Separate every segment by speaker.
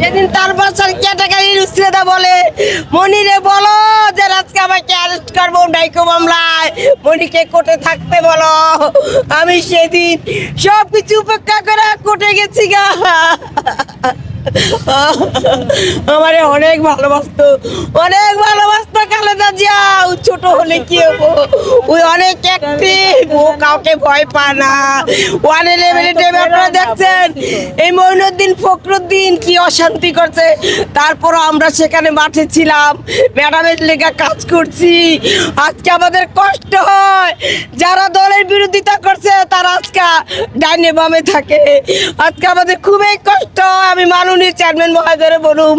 Speaker 1: সেদিন তার বাসার ক্যাটাগরির উস্ত্রেদা বলে, মনিরে বলো যে আজকে আমাকে অ্যারেস্ট করব ডাইকো মামলায়। মনিকে কোর্টে থাকতে বলো। আমি সেদিন সব কিছু উপেক্ষা করে কোর্টে গেছি গা। আমারে অনেক ভালোবাসতো। অনেক ভালোবাসতো খালেদা জিয়া। ছোট হলে কি হব? ওই অনেক ও কাউকে ভয় পায় না। ওয়ান ইলেভেন টাইমে আপনারা দেখছেন এই মইনুদ্দিন ফখরুদ্দিন কি অশান্তি করছে। তারপরও আমরা সেখানে মাঠে ছিলাম। ম্যাডামের লেগে কাজ করছি। আজকে আমাদের কষ্ট হয়। যারা দলের বিরোধিতা করছে তারা আজকে ডাইনে বামে থাকে। আজকে আমাদের খুবই কষ্ট আমি মাননীয় চেয়ারম্যান মহাজরে বলুম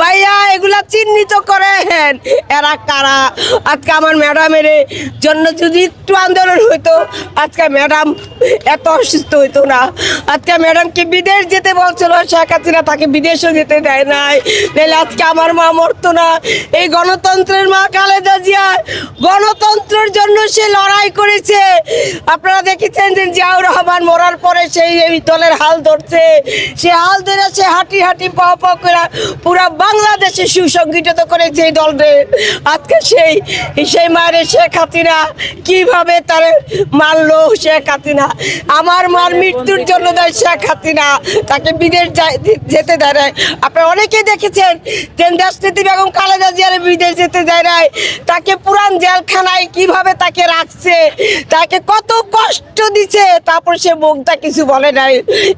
Speaker 1: ভাইয়া এগুলা চিহ্নিত করেন। এরা কারা? আজকে আমার ম্যাডামের জন্য যদি একটু আন্দোলন হইতো আজকে ম্যাডাম এত অসুস্থ হইতো না। আজকে ম্যাডামকে বিদেশ যেতে বলছিল, শেখ হাসিনা তাকে বিদেশও যেতে দেয় নাই। নাহলে আজকে আমার মা মরতো না। এই গণতন্ত্রের মা খালেদা জিয়া, গণতন্ত্রের জন্য সে লড়াই করেছে। আপনারা দেখেছেন যে জিয়াউর রহমান মরার পরে সেই এই দলের হাল ধরছে। সে হাল ধরে সে হাঁটি হাঁটি পাও পাও করে পুরা বাংলাদেশে সুসংগঠিত করেছে এই দলরে আজকে সেই সেই মায়ের শেখ হাসিনা কীভাবে তার মারলো শেখ হাসিনা আমার মার মৃত্যুর জন্য দেয় শেখ হাসিনা তাকে বিদেশ যেতে দেয় নাই। আপনারা অনেকেই দেখেছেন যে দেশনীতি বেগম খালেদা জিয়ার বিদেশ যেতে দেয় নাই। তাকে পুরান জেলখানায় কীভাবে তাকে রাখছে? তাকে কত কষ্ট দিছে? তারপর সে মুখটা কিছু বলে নাই।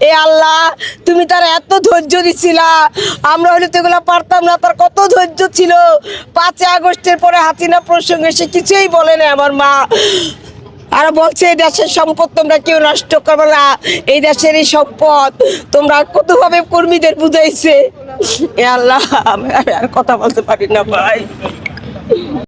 Speaker 1: এ আল্লাহ, তুমি তার এত ধৈর্য দিছিলা। আমরা হলে তো এগুলো পারতাম না। তার কত ধৈর্য ছিল। পাঁচই আগস্টের পরে হাসিনা প্রসঙ্গে সে কিছুই বলে না আমার মা। আর বলছে, এই দেশের সম্পদ তোমরা কেউ নষ্ট করবে না। এই দেশের এই সম্পদ। তোমরা কতভাবে কর্মীদের বুঝাইছে? এ আল্লাহ, আমি আর কথা বলতে পারি না ভাই।